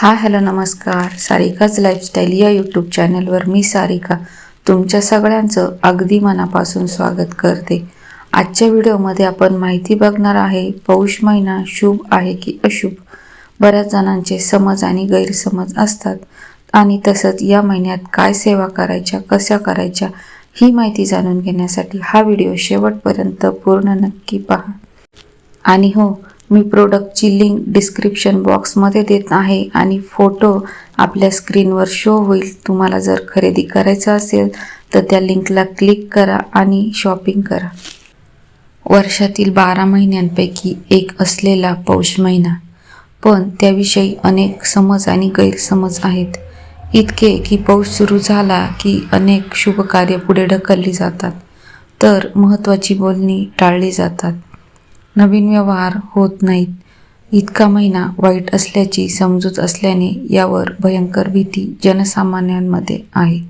हा हॅलो नमस्कार. सारिकाच लाईफस्टाईल या यूट्यूब चॅनलवर मी सारिका. तुमच्या सगळ्यांचं अगदी मनापासून स्वागत करते. आजच्या व्हिडिओमध्ये आपण माहिती बघणार आहे पौष महिना शुभ आहे की अशुभ? बऱ्याच जणांचे समज आणि गैरसमज असतात. आणि तसंच या महिन्यात काय सेवा करायच्या कशा करायच्या ही माहिती जाणून घेण्यासाठी हा व्हिडिओ शेवटपर्यंत पूर्ण नक्की पहा. आणि हो मी प्रोडक्टची लिंक डिस्क्रिप्शन बॉक्समध्ये देत आहे आणि फोटो आपल्या स्क्रीनवर शो होईल. तुम्हाला जर खरेदी करायचं असेल तर त्या लिंकला क्लिक करा आणि शॉपिंग करा. वर्षातील बारा महिन्यांपैकी एक असलेला पौष महिना. पण त्याविषयी अनेक समज आणि गैरसमज आहेत. इतके की पौष सुरू झाला की अनेक शुभकार्य पुढे ढकलली जातात. तर महत्त्वाची बोलणी टाळली जातात. नवीन व्यवहार होत नाहीत. इतका महिना वाईट असल्याची समजूत असल्याने यावर भयंकर भीती जनसामान्यांमध्ये आहे.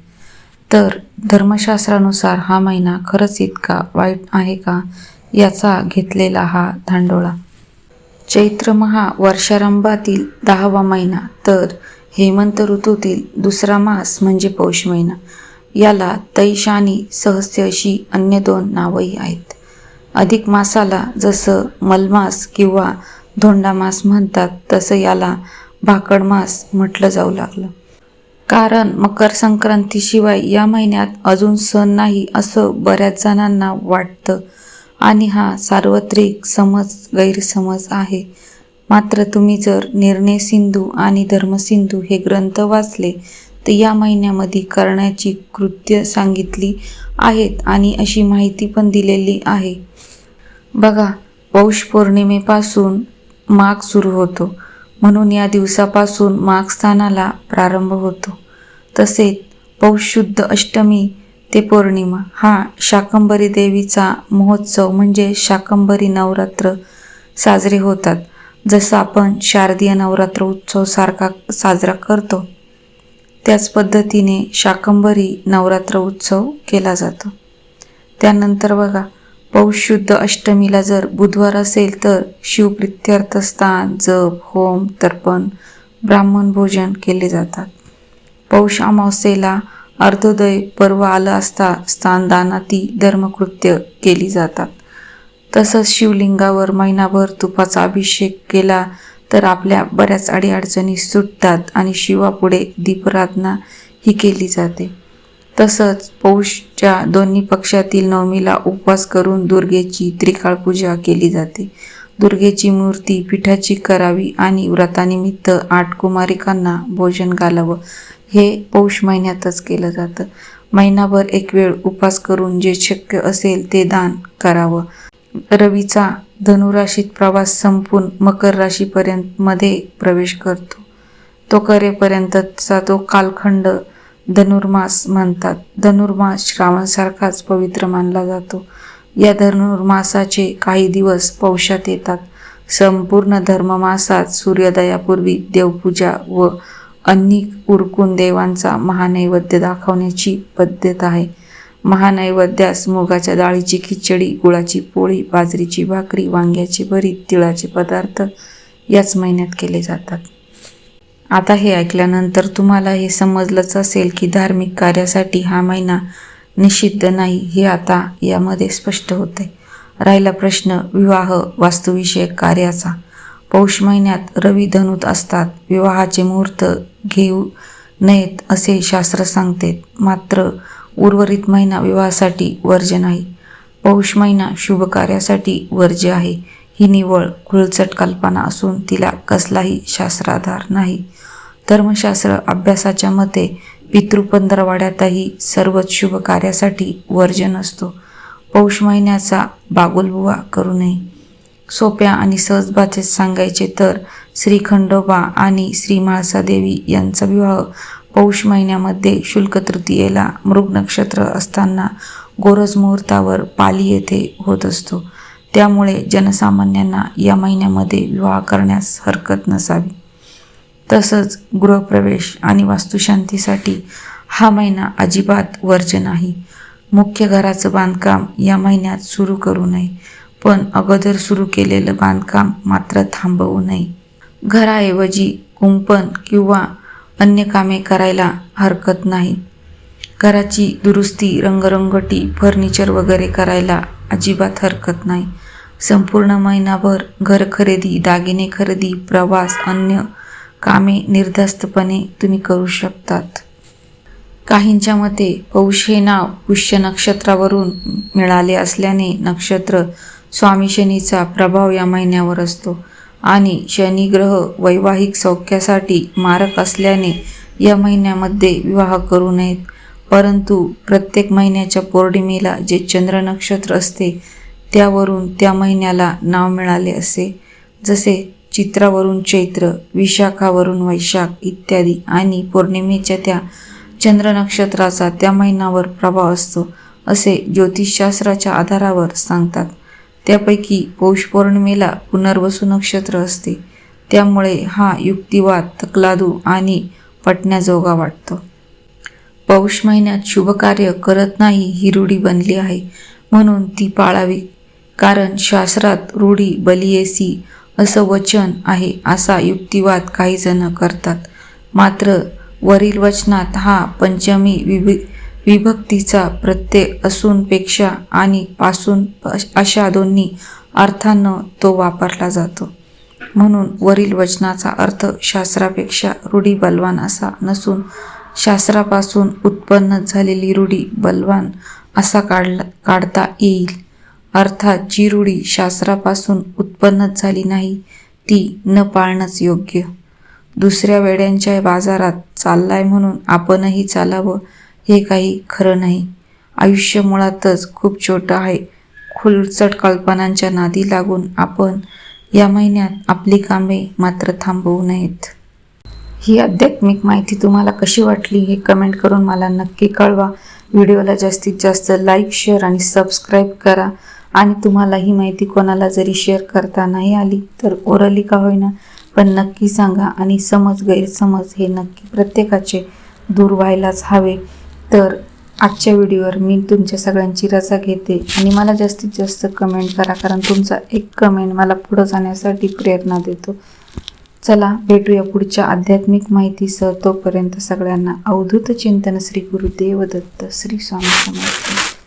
तर धर्मशास्त्रानुसार हा महिना खरंच इतका वाईट आहे का याचा घेतलेला हा धांडोळा. चैत्र महा वर्षारंभातील दहावा महिना तर हेमंत ऋतूतील दुसरा मास म्हणजे पौष महिना. याला तैशानी आणि सहस्य अशी अन्य दोन नावंही आहेत. अधिक मासाला जसं मलमास किंवा धोंडामास म्हणतात तसं याला भाकड मास म्हटलं जाऊ लागलं. कारण मकर संक्रांतीशिवाय या महिन्यात अजून सण नाही असं बऱ्याच जणांना वाटतं आणि हा सार्वत्रिक समज गैरसमज आहे. मात्र तुम्ही जर निर्णय सिंधू आणि धर्मसिंधू हे ग्रंथ वाचले तर या महिन्यामध्ये करण्याची कृत्य सांगितली आहेत आणि अशी माहिती पण दिलेली आहे. बघा पौष पौर्णिमेपासून माघ सुरू होतो. म्हणून या दिवसापासून माघ स्थानाला प्रारंभ होतो. तसेच पौष शुद्ध अष्टमी ते पौर्णिमा हा शाकंबरी देवीचा महोत्सव म्हणजे शाकंबरी नवरात्र साजरे होतात. जसं आपण शारदीय नवरात्र उत्सव सारखा साजरा करतो त्याच पद्धतीने शाकंबरी नवरात्र उत्सव केला जातो. त्यानंतर बघा पौष शुद्ध अष्टमीला जर बुधवार असेल तर शिवप्रित्यर्थ स्थान जप होम तर्पण ब्राह्मण भोजन केले जातात. पौष अमावस्येला अर्धोदय पर्व आलं असता स्थानदानाती धर्मकृत्य केली जातात. तसंच शिवलिंगावर महिनाभर तुपाचा अभिषेक केला तर आपल्या बऱ्याच अडीअडचणी सुटतात आणि शिवापुढे दीपराधना ही केली जाते. तसंच पौषच्या दोन्ही पक्षातील नवमीला उपवास करून दुर्गेची त्रिकाळ पूजा केली जाते. दुर्गेची मूर्ती पिठाची करावी आणि व्रतानिमित्त आठ कुमारिकांना भोजन घालावं हे पौष महिन्यातच केलं जातं. महिनाभर एक वेळ उपवास करून जे शक्य असेल ते दान करावं. रवीचा धनुराशीत प्रवास संपून मकर राशीपर्यंत मध्ये प्रवेश करतो. तो करेपर्यंतचा तो कालखंड धनुर्मास म्हणतात. धनुर्मास श्रावणसारखाच पवित्र मानला जातो. या धनुर्मासाचे काही दिवस पौषात येतात. संपूर्ण धर्ममासात सूर्योदयापूर्वी देवपूजा व अनेक उरकून देवांचा महानैवेद्य दाखवण्याची पद्धत आहे. महानैवेद्यास मुगाच्या डाळीची खिचडी गुळाची पोळी बाजरीची भाकरी वांग्याची भरीत तिळाचे पदार्थ याच महिन्यात केले जातात. आता हे ऐकल्यानंतर तुम्हाला हे समजलंच असेल की धार्मिक कार्यासाठी हा महिना निषिद्ध नाही हे आता यामध्ये स्पष्ट होते राहिला प्रश्न विवाह वास्तुविषयक कार्याचा. पौष महिन्यात रवी धनुत असतात विवाहाचे मुहूर्त घेऊ नयेत असे शास्त्र सांगते मात्र उर्वरित महिना विवाहासाठी वर्ज्य नाही. पौष महिना शुभ कार्यासाठी वर्ज्य आहे. ही निवळ खुळचट कल्पना असून तिला कसलाही शास्त्राधार नाही. धर्मशास्त्र अभ्यासाच्या मते पितृपंधरवाड्यातही सर्वच शुभ कार्यासाठी वर्जन असतो. पौष महिन्याचा बागुलबुवा करू नये. सोप्या आणि सहज भाषेत सांगायचे तर श्री खंडोबा आणि श्री म्हाळसादेवी यांचा विवाह पौष महिन्यामध्ये शुल्क तृतीयेला मृग नक्षत्र असताना गोरज मुहूर्तावर पाली येथे होत असतो. त्यामुळे जनसामान्यांना या महिन्यामध्ये विवाह करण्यास हरकत नसावी. तसंच गृहप्रवेश आणि वास्तुशांतीसाठी हा महिना अजिबात वर्ज नाही. मुख्य घराचं बांधकाम या महिन्यात सुरू करू नये पण अगोदर सुरू केलेलं बांधकाम मात्र थांबवू नये. घराऐवजी कुंपण किंवा अन्य कामे करायला हरकत नाही. घराची दुरुस्ती रंगरंगटी फर्निचर वगैरे करायला अजिबात हरकत नाही. संपूर्ण महिनाभर घर खरेदी दागिने खरेदी प्रवास अन्य कामे निर्धास्तपणे तुम्ही करू शकतात. काहींच्या मते पौष हे नाव पुष्य नक्षत्रावरून मिळाले असल्याने नक्षत्र स्वामी शनीचा प्रभाव या महिन्यावर असतो आणि शनी ग्रह वैवाहिक सौख्यासाठी मारक असल्याने या महिन्यामध्ये विवाह करू नयेत. परंतु प्रत्येक महिन्याच्या पौर्णिमेला जे चंद्र नक्षत्र असते त्यावरून त्या महिन्याला नाव मिळाले असे. जसे चित्रावरून चैत्र विशाखावरून वैशाख इत्यादी आणि पौर्णिमेच्या त्या चंद्र नक्षत्राचा त्या महिन्यावर प्रभाव असतो असे ज्योतिषशास्त्राच्या आधारावर सांगतात. त्यापैकी पौष पौर्णिमेला पुनर्वसू नक्षत्र असते. त्यामुळे हा युक्तिवाद तकलादू आणि पटण्याजोगा वाटतो. पौष महिन्यात शुभकार्य करत नाही ही रूढी बनली आहे म्हणून ती पाळावी. कारण शास्त्रात रूढी बलियेसी असं वचन आहे असा युक्तिवाद काही जण करतात. मात्र वरील वचनात हा पंचमी विभि विभक्तीचा प्रत्यय असूनपेक्षा आणि पासून अशा दोन्ही अर्थानं तो वापरला जातो. म्हणून वरील वचनाचा अर्थ शास्त्रापेक्षा रूढी बलवान असा नसून शास्त्रापासून उत्पन्न झालेली रूढी बलवान असा काढला काढता येईल. अर्थात जी रूढी शास्त्रापासून उत्पन्नच झाली नाही ती न पाळणंच योग्य. दुसऱ्या वेड्यांच्या बाजारात चाललाय म्हणून आपणही चालावं हे काही खरं नाही. आयुष्य मुळातच खूप छोटं आहे. खुलचट कल्पनांच्या नादी लागून आपण या महिन्यात आपली कामे मात्र थांबवू नयेत. ही आध्यात्मिक माहिती तुम्हाला कशी वाटली हे कमेंट करून मला नक्की कळवा. व्हिडिओला जास्तीत जास्त लाईक शेअर आणि सबस्क्राईब करा. आणि तुम्हाला ही माहिती कोणाला जरी शेअर करता नाही आली तर ओरली का होईना? पण नक्की सांगा आणि समज गैरसमज हे नक्की प्रत्येकाचे दूर व्हायलाच हवे. तर आजच्या व्हिडिओवर मी तुमच्या सगळ्यांची रजा घेते आणि मला जास्तीत जास्त कमेंट करा कारण तुमचा एक कमेंट मला पुढं जाण्यासाठी प्रेरणा देतो. चला भेटूया पुढच्या आध्यात्मिक माहितीसह. तोपर्यंत सगळ्यांना अवधूत चिंतन श्री गुरुदेव दत्त श्री स्वामी समर्थ.